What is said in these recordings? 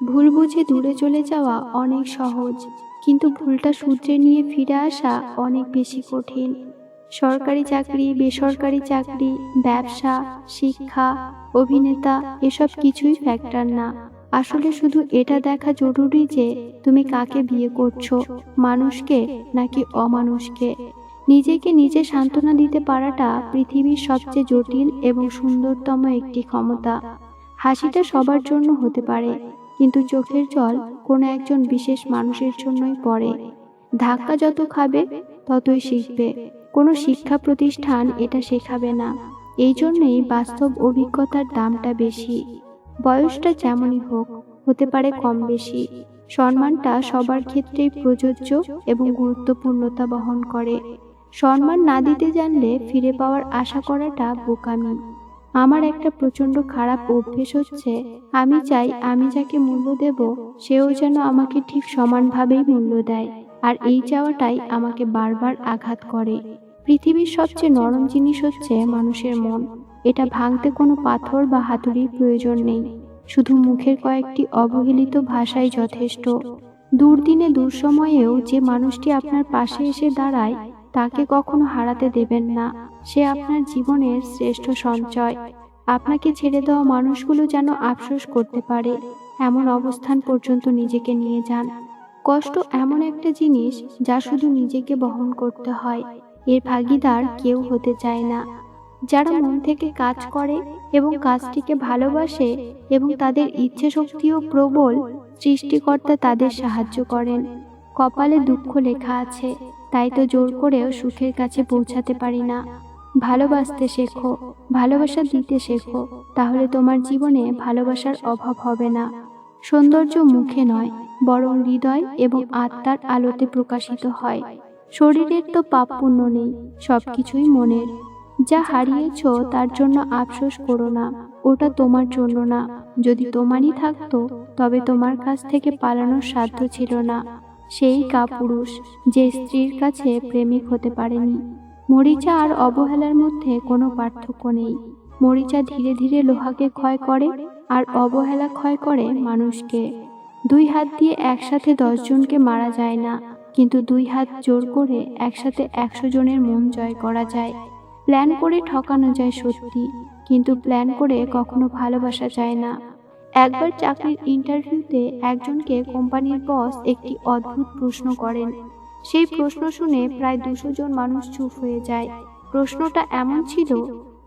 ভুল বুঝে দূরে চলে যাওয়া অনেক সহজ, কিন্তু ভুলটা সূত্রে নিয়ে ফিরে আসা অনেক বেশি কঠিন। সরকারি চাকরি, বেসরকারি চাকরি, ব্যবসা, শিক্ষা, অভিনেতা, এসব কিছুই ফ্যাক্টর না। আসলে শুধু এটা দেখা জরুরি যে তুমি কাকে বিয়ে করছ, মানুষকে নাকি অমানুষকে? নিজেকে নিজে সান্ত্বনা দিতে পারাটা পৃথিবীর সবচেয়ে জটিল এবং সুন্দরতম একটি ক্ষমতা। হাসিটা সবার জন্য হতে পারে কিন্তু চোখের জল কোনো একজন বিশেষ মানুষের জন্যই পড়ে। ধাক্কা যত খাবে, ততই শিখবে। কোনো শিক্ষা প্রতিষ্ঠান এটা শেখাবে না। এই জন্যেই বাস্তব অভিজ্ঞতার দামটা বেশি। বয়সটা যেমনই হোক, হতে পারে কম বেশি। সম্মানটা সবার ক্ষেত্রেই প্রযোজ্য এবং গুরুত্বপূর্ণতা বহন করে। সম্মান না দিতে জানলে ফিরে পাওয়ার আশা করাটা বোকামি। আমার একটা প্রচণ্ড খারাপ অভ্যেস হচ্ছে, আমি চাই আমি যাকে মূল্য দেব, সেও যেন আমাকে ঠিক সমানভাবেই মূল্য দেয়, আর এই চাওয়াটাই আমাকে বারবার আঘাত করে। পৃথিবীর সবচেয়ে নরম জিনিস হচ্ছে মানুষের মন, এটা ভাঙতে কোনো পাথর বা হাতুড়ির প্রয়োজন নেই, শুধু মুখের কয়েকটি অবহেলিত ভাষাই যথেষ্ট। দুর্দিনে দুঃসময়েও যে মানুষটি আপনার পাশে এসে দাঁড়ায়, তাকে কখনো হারাতে দেবেন না। সে আপনার জীবনের শ্রেষ্ঠ সঞ্চয়। আপনাকে ছেড়ে দেওয়া মানুষগুলো যেন আফসোস করতে পারে, এমন অবস্থান পর্যন্ত নিজেকে নিয়ে যান। কষ্ট এমন একটা জিনিস যা শুধু নিজেকে বহন করতে হয়। এর ভাগিদার কেউ হতে চায় না। যারা মন থেকে কাজ করে এবং কাজটিকে ভালোবাসে এবং তাদের ইচ্ছে শক্তিও প্রবল সৃষ্টিকর্তা তাদের সাহায্য করেন। কপালে দুঃখ লেখা আছে, তাই তো জোর করেও সুখের কাছে পৌঁছাতে পারি না। ভালোবাসতে শেখো, ভালোবাসা দিতে শেখো, তাহলে তোমার জীবনে ভালোবাসার অভাব হবে না। সৌন্দর্য মুখে নয়, বরং হৃদয় এবং আত্মার আলোতে প্রকাশিত হয়। শরীরের তো পাপ পুণ্য নেই সব কিছুই মনের। যা হারিয়েছ তার জন্য আফসোস করো না, ওটা তোমার জন্য না। যদি তোমারই থাকতো, তবে তোমার কাছ থেকে পালানোর সাধ্য ছিল না। সেই কাপুরুষ, যে স্ত্রীর কাছে প্রেমিক হতে পারেনি। মরিচা আর অবহেলার মধ্যে কোনো পার্থক্য নেই। মরিচা ধীরে ধীরে লোহাকে ক্ষয় করে আর অবহেলা ক্ষয় করে মানুষকে। দুই হাত দিয়ে একসাথে দশজনকে মারা যায় না, কিন্তু দুই হাত জোর করে একসাথে একশো জনের মন জয় করা যায়। প্ল্যান করে ঠকানো যায় সত্যি, কিন্তু প্ল্যান করে কখনো ভালোবাসা যায় না। একবার চাকরির ইন্টারভিউতে একজনকে কোম্পানির বস একটি অদ্ভুত প্রশ্ন করেন সেই প্রশ্ন শুনে প্রায় দুশো জন মানুষ চুপ হয়ে যায়। প্রশ্নটা এমন ছিল,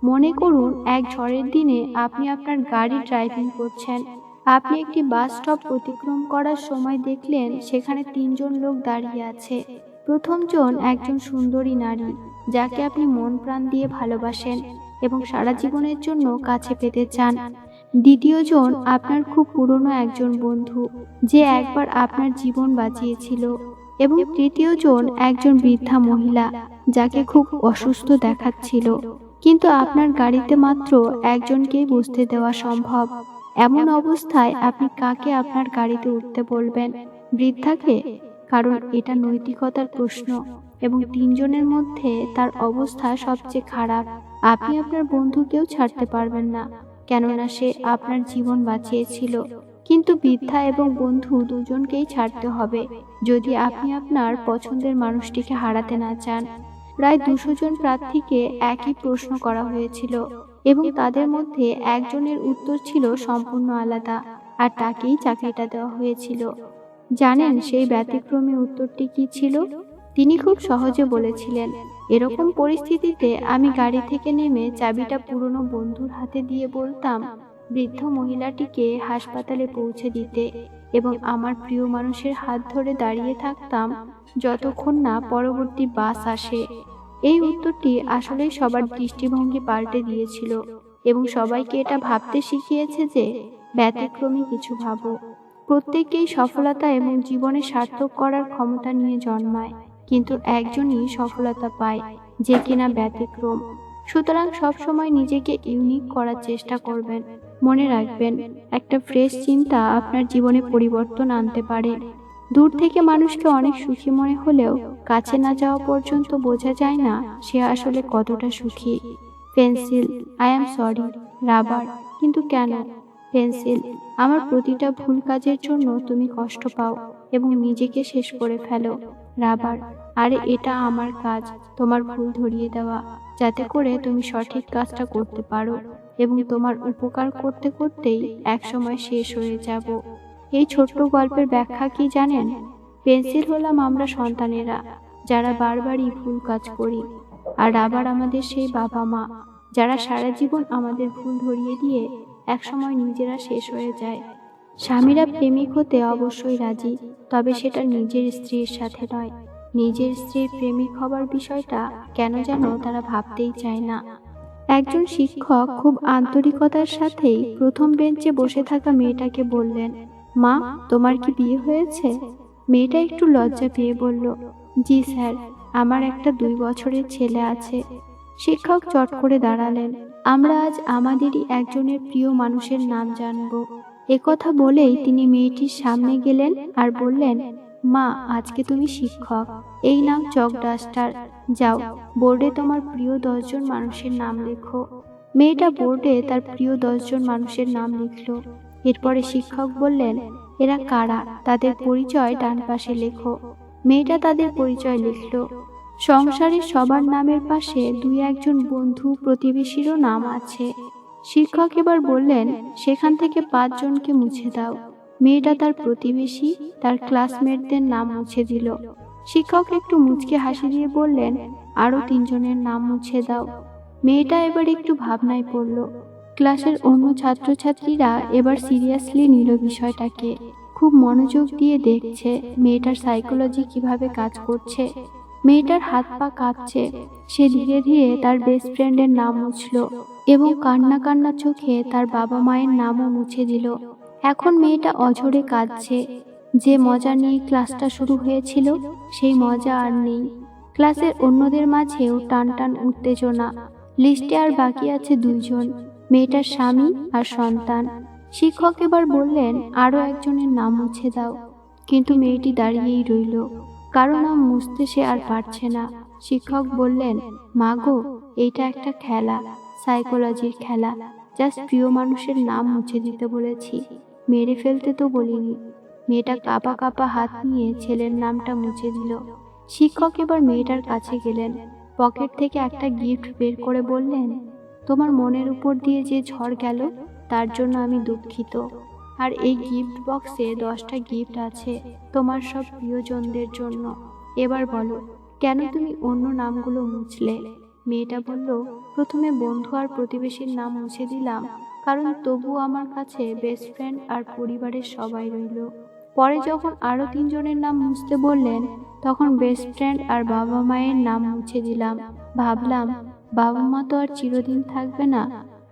মনে করুন, এক ঝড়ের দিনে আপনি আপনার গাড়ি ড্রাইভিং করছেন। আপনি একটি বাস স্টপ অতিক্রম করার সময় দেখলেন সেখানে তিনজন লোক দাঁড়িয়ে আছে। প্রথমজন একজন সুন্দরী নারী, যাকে আপনি মন প্রাণ দিয়ে ভালোবাসেন এবং সারা জীবনের জন্য কাছে পেতে চান। দ্বিতীয়জন আপনার খুব পুরনো একজন বন্ধু, যে একবার আপনার জীবন বাঁচিয়েছিল। এবং তৃতীয়জন একজন বৃদ্ধা মহিলা যাকে খুব অসুস্থ দেখাচ্ছিল। কিন্তু আপনার গাড়িতে মাত্র একজনকেই বসতে দেওয়া সম্ভব। এমন অবস্থায় আপনি কাকে আপনার গাড়িতে উঠতে বলবেন? বৃদ্ধাকে? কারণ এটা নৈতিকতার প্রশ্ন এবং তিনজনের মধ্যে তার অবস্থা সবচেয়ে খারাপ। আপনি আপনার বন্ধুকেও ছাড়তে পারবেন না, কেননা সে আপনার জীবন বাঁচিয়েছিল। কিন্তু বৃদ্ধা এবং বন্ধু দুজনকেই ছাড়তে হবে। যদি আপনি আপনার পছন্দের মানুষটিকে হারাতে না চান, প্রায় দুশো জন প্রার্থীকে একই প্রশ্ন করা হয়েছিল এবং তাদের মধ্যে একজনের উত্তর ছিল সম্পূর্ণ আলাদা আর তাকেই চাকরিটা দেওয়া হয়েছিল। জানেন সেই ব্যতিক্রমী উত্তরটি কি ছিল? তিনি খুব সহজে বলেছিলেন, এরকম পরিস্থিতিতে আমি গাড়ি থেকে নেমে চাবিটা পুরনো বন্ধুর হাতে দিয়ে বলতাম বৃদ্ধ মহিলাটিকে হাসপাতালে পৌঁছে দিতে এবং আমার প্রিয় মানুষের হাত ধরে দাঁড়িয়ে থাকতাম যতক্ষণ না পরবর্তী বাস আসে। এই উত্তরটি আসলেই সবার দৃষ্টিভঙ্গি পাল্টে দিয়েছিল এবং সবাইকে এটা ভাবতে শিখিয়েছে যে ব্যতিক্রমী কিছু ভাবো। প্রত্যেকেই সফলতা এবং জীবনে সার্থক করার ক্ষমতা নিয়ে জন্মায়, কিন্তু একজনই সফলতা পায় যে কিনা ব্যতিক্রম। সুতরাং সবসময় নিজেকে ইউনিক করার চেষ্টা করবেন। মনে রাখবেন, একটা ফ্রেশ চিন্তা আপনার জীবনে পরিবর্তন আনতে পারে। দূর থেকে মানুষকে অনেক সুখী মনে হলেও কাছে না যাওয়া পর্যন্ত বোঝা যায় না সে আসলে কতটা সুখী। Pencil I am sorry rubber, কিন্তু কেন? পেন্সিল, আমার প্রতিটা ভুল কাজের জন্য তুমি কষ্ট পাও এবং নিজেকে শেষ করে ফেলো। রাবার, আরে, এটা আমার কাজ, তোমার ভুল ধরিয়ে দেওয়া। যাতে করে তুমি সঠিক কাজটা করতে পারো এবং তোমার উপকার করতে করতেই একসময় শেষ হয়ে যাব। এই ছোট্ট গল্পের ব্যাখ্যা কি জানেন? পেন্সিল হলাম আমরা সন্তানেরা, যারা বারবারই ভুল কাজ করি। আর আবার আমাদের সেই বাবা মা, যারা সারা জীবন আমাদের ভুল ধরিয়ে দিয়ে একসময় নিজেরা শেষ হয়ে যায়। স্বামীরা প্রেমিক হতে অবশ্যই রাজি, তবে সেটা নিজের স্ত্রীর সাথে নয়। নিজের স্ত্রীর প্রেমিক হবার বিষয়টা কেন যেন তারা ভাবতেই চায় না। একজন শিক্ষক খুব আন্তরিকতার সাথেই প্রথম বেঞ্চে বসে থাকা মেয়েটাকে বললেন, মা, তোমার কি বিয়ে হয়েছে? মেয়েটা একটু লজ্জা পেয়ে বলল, জি স্যার, আমার একটা দুই বছরের ছেলে আছে। শিক্ষক চট করে দাঁড়ালেন, আমরা আজ আমাদেরই একজনের প্রিয় মানুষের নাম জানব। একথা বলেই তিনি মেয়েটির সামনে গেলেন আর বললেন মা, আজকে তুমি শিক্ষক। এই নাম চক ডাস্টার। যাও, বোর্ডে তোমার প্রিয় দশজন মানুষের নাম লেখো। মেয়েটা বোর্ডে তার প্রিয় দশজন মানুষের নাম লিখলো। এরপরে শিক্ষক বললেন, এরা কারা? তাদের পরিচয় ডান পাশে লেখো। মেয়েটা তাদের পরিচয় লিখলো। সংসারের সবার নামের পাশে দুই একজন বন্ধু প্রতিবেশীরও নাম আছে। শিক্ষক এবার বললেন, সেখান থেকে পাঁচজনকে মুছে দাও। মেয়েটা তার প্রতিবেশী, তার ক্লাসমেটদের নাম মুছে দিল। শিক্ষক একটু মুচকে হাসি দিয়ে বললেন, আরও তিনজনের নাম মুছে দাও। মেয়েটা এবার একটু ভাবনায় পড়ল। ক্লাসের অন্য ছাত্রছাত্রীরা এবার সিরিয়াসলি নিল বিষয়টাকে। খুব মনোযোগ দিয়ে দেখছে মেয়েটার সাইকোলজি কীভাবে কাজ করছে। মেয়েটার হাত পা কাঁপছে। সে ধীরে ধীরে তার বেস্ট ফ্রেন্ডের নাম মুছল এবং কান্না কান্না চোখে তার বাবা মায়ের নামও মুছে দিল। এখন মেয়েটা অঝরে কাঁদছে। যে মজা নিয়ে ক্লাসটা শুরু হয়েছিল, সেই মজা আর নেই। ক্লাসের অন্যদের মাঝেও টান টান উত্তেজনা। লিস্টে আর বাকি আছে দুইজন, মেয়েটার স্বামী আর সন্তান। শিক্ষক এবার বললেন আরও একজনের নাম মুছে দাও। কিন্তু মেয়েটি দাঁড়িয়েই রইল। কারও নাম মুছতে সে আর পারছে না। শিক্ষক বললেন, মা গো, এইটা একটা খেলা সাইকোলজির খেলা। জাস্ট প্রিয় মানুষের নাম মুছে দিতে বলেছি। মেরে ফেলতে তো বলিনি। মেয়েটা কাপা কাপা হাত নিয়ে ছেলের নামটা মুছে দিল। শিক্ষক এবার মেয়েটার কাছে গেলেন। পকেট থেকে একটা গিফট বের করে বললেন, তোমার মনের উপর দিয়ে যে ঝড় গেল, তার জন্য আমি দুঃখিত। আর এই গিফট বক্সে দশটা গিফট আছে তোমার সব প্রিয়জনদের জন্য। এবার বলো, কেন তুমি অন্য নামগুলো মুছলে? মেয়েটা বলল, প্রথমে বন্ধু আর প্রতিবেশীর নাম মুছে দিলাম। কারণ তবু আমার কাছে বেস্ট ফ্রেন্ড আর পরিবারের সবাই রইল। পরে যখন আরও তিনজনের নাম মুছতে বললেন, তখন বেস্ট ফ্রেন্ড আর বাবা মায়ের নাম মুছে দিলাম। ভাবলাম, বাবা মা তো আর চিরদিন থাকবে না,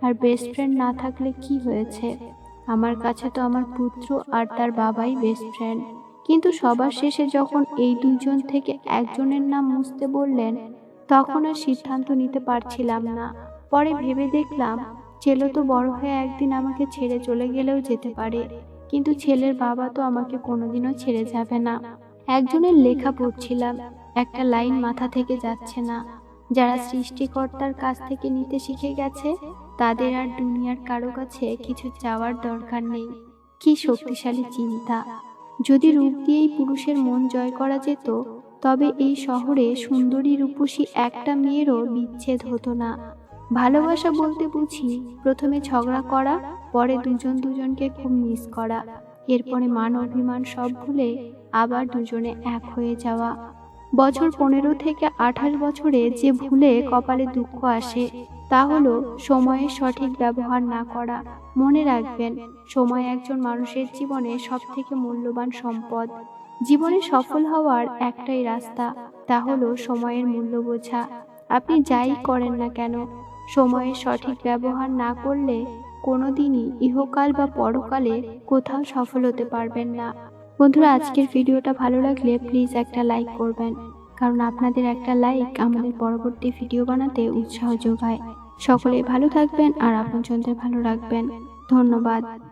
আর বেস্ট ফ্রেন্ড না থাকলে কি হয়েছে? আমার কাছে তো আমার পুত্র আর তার বাবাই বেস্ট ফ্রেন্ড কিন্তু সবার শেষে যখন এই দুইজন থেকে একজনের নাম মুছতে বললেন, তখন আর সিদ্ধান্ত নিতে পারছিলাম না। পরে ভেবে দেখলাম ছেলে তো বড় হয়ে একদিন আমাকে ছেড়ে চলে গেলেও যেতে পারে। কিন্তু ছেলের বাবা তো আমাকে কোনোদিনও ছেড়ে যাবে না। একজনের লেখা পড়ছিলাম, একটা লাইন মাথা থেকে যাচ্ছে না। যারা সৃষ্টিকর্তার কাছ থেকে নিতে শিখে গেছে, তাদের আর দুনিয়ার কারও কাছে কিছু চাওয়ার দরকার নেই। কি শক্তিশালী চিন্তা। যদি রূপ দিয়েই পুরুষের মন জয় করা যেত, তবে এই শহরে সুন্দরী রূপসী একটা মেয়েরও বিচ্ছেদ হতো না। ভালোবাসা বলতে বুঝি প্রথমে ঝগড়া করা পরে দুজন দুজনকে খুব মিস করা। এরপরে মান অভিমান সব ভুলে আবার দুজনে এক হয়ে যাওয়া। বছর পনেরো থেকে আঠাশ বছরে যে ভুলে কপালে দুঃখ আসে তা হলো সময়ের সঠিক ব্যবহার না করা। মনে রাখবেন সময় একজন মানুষের জীবনে সব থেকে মূল্যবান সম্পদ। জীবনে সফল হওয়ার একটাই রাস্তা তা হলো সময়ের মূল্য বোঝা। আপনি যাই করেন না কেন সময়ের সঠিক ব্যবহার না করলে কোনোদিনই ইহকাল বা পরকালে কোথাও সফল হতে পারবেন না। বন্ধুরা, আজকের ভিডিওটা ভালো লাগলে প্লিজ একটা লাইক করবেন। কারণ আপনাদের একটা লাইক আমাদের পরবর্তী ভিডিও বানাতে উৎসাহ যোগায়। সকলে ভালো থাকবেন আর আপনজনদের ভালো রাখবেন। ধন্যবাদ।